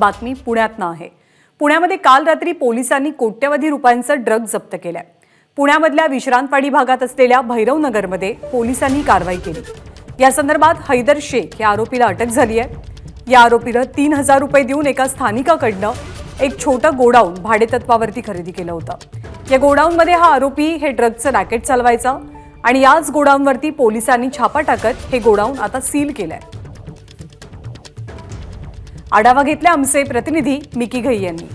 बातमी पुण्यातनं आहे. पुण्यामध्ये काल रात्री पोलिसांनी कोट्यवधी रुपयांचं ड्रग जप्त केलंय. पुण्यामधल्या विश्रांतवाडी भागात असलेल्या भैरवनगरमध्ये पोलिसांनी कारवाई केली. या संदर्भात हैदर शेख या आरोपीला अटक झाली आहे या आरोपीनं तीन हजार रुपये देऊन एका स्थानिकाकडनं एक छोटं गोडाऊन भाडेतत्वावरती खरेदी केलं होतं. या गोडाऊनमध्ये हा आरोपी हे ड्रगचं रॅकेट चालवायचा आणि याच गोडाऊनवरती पोलिसांनी छापा टाकत हे गोडाऊन आता सील केलंय. आढावा घेतला आमचे प्रतिनिधी मिकी घई यांनी.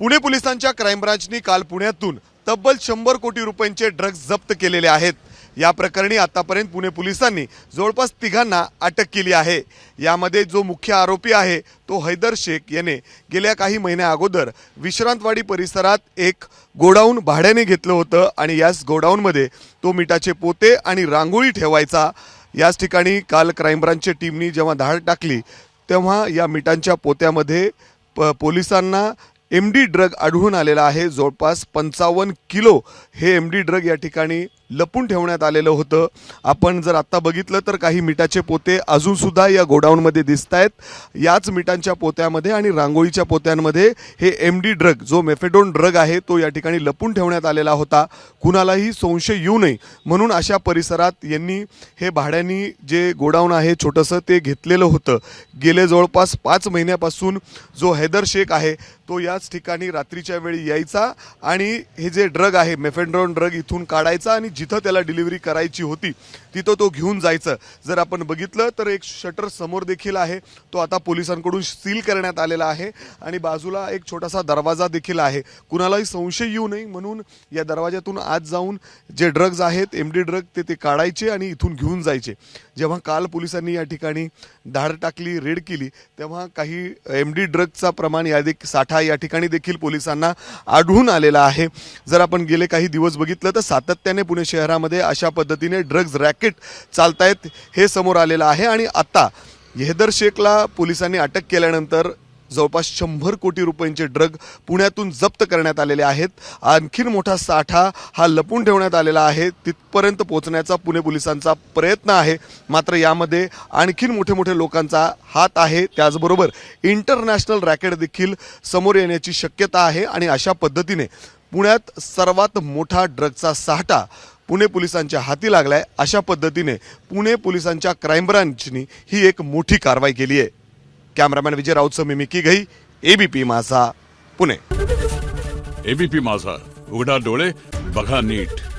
पुणे पोलिसांच्या क्राईम ब्रांचनी काल पुण्यातून तब्बल शंभर कोटी रुपयांचे ड्रग्ज जप्त केलेले आहेत. या प्रकरणी आतापर्यंत पुणे पोलिसांनी जवळपास तिघांना अटक केली आहे. यामध्ये जो मुख्य आरोपी आहे तो हैदर शेख याने गेल्या काही महिन्या अगोदर विश्रांतवाडी परिसरात एक गोडाऊन भाड्याने घेतलं होतं आणि याच गोडाऊनमध्ये तो मिठाचे पोते आणि रांगोळी ठेवायचा याच ठिकाणी काल क्राईम ब्रांचच्या टीमनी जेव्हा धाड टाकली तेव्हा या मिठांच्या पोत्यामध्ये प पोलिसांना एम डी ड्रग आढळून आलेला आहे. जवळपास पंचावन्न किलो हे एम डी ड्रग या ठिकाणी लपून ठेवण्यात आलेलं होतं. आपण जर आत्ता बघितलं तर काही मिठाचे पोते अजूनसुद्धा या गोडाऊनमध्ये दिसत आहेत याच मिठांच्या पोत्यामध्ये आणि रांगोळीच्या पोत्यांमध्ये हे एम डी ड्रग जो मेफेडोन ड्रग आहे तो या ठिकाणी लपून ठेवण्यात आलेला होता. कुणालाही संशय येऊ नये. म्हणून अशा परिसरात यांनी हे भाड्यानी जे गोडाऊन आहे छोटंसं ते घेतलेलं होतं. गेले जवळपास पाच महिन्यापासून जो हैदर शेख आहे तो याच ठिकाणी रात्रीच्या वेळी यायचा आणि हे जे ड्रग आहे मेफेड्रॉन ड्रग इथून काढायचा आणि जिथं त्याला डिलिव्हरी करायची होती तिथं तो घेऊन जायचं. जर आपण बघितलं तर एक शटर समोर देखील आहे. तो आता पोलिसांकडून सील करण्यात आलेला आहे आणि बाजूला एक छोटासा दरवाजा देखील आहे. कुणालाही संशय येऊ नये म्हणून या दरवाजातून आज जाऊन जे ड्रग्ज आहेत एम डी ड्रग ते ते काढायचे आणि इथून घेऊन जायचे. जेव्हा काल पोलिसांनी या ठिकाणी धाड टाकली रेड केली तेव्हा काही एम डी ड्रगचा प्रमाण या साठा या ठिकाणी देखील पोलिसांना आढळून आलेला आहे. जर आपण गेले काही दिवस बघितलं तर सातत्याने पुणे शहरामध्ये अशा पद्धतीने ड्रग्ज रॅकेट चालतायत हे समोर आलेलं आहे. आणि आता हेदर शेखला पोलिसांनी अटक केल्यानंतर जवळपास शंभर कोटी रुपयांचे ड्रग पुण्यातून जप्त करण्यात आलेले आहेत. आणखीन मोठा साठा हा लपून ठेवण्यात आलेला आहे. तिथपर्यंत पोहोचण्याचा पुणे पोलिसांचा प्रयत्न आहे. मात्र यामध्ये आणखीन मोठे मोठे लोकांचा हात आहे. त्याचबरोबर इंटरनॅशनल रॅकेट देखील समोर येण्याची शक्यता आहे. आणि अशा पद्धतीने पुण्यात सर्वात मोठा ड्रगचा साठा पुणे पोलिसांच्या हाती लागलाय अशा पद्धतीने पुणे पोलिसांच्या क्राईम ब्रांचनी ही एक मोठी कारवाई केली आहे. कॅमेरामॅन विजय राऊत मी Mickey Ghai ABP Majha Pune. ABP माझा. उघडा डोळे बघा नीट.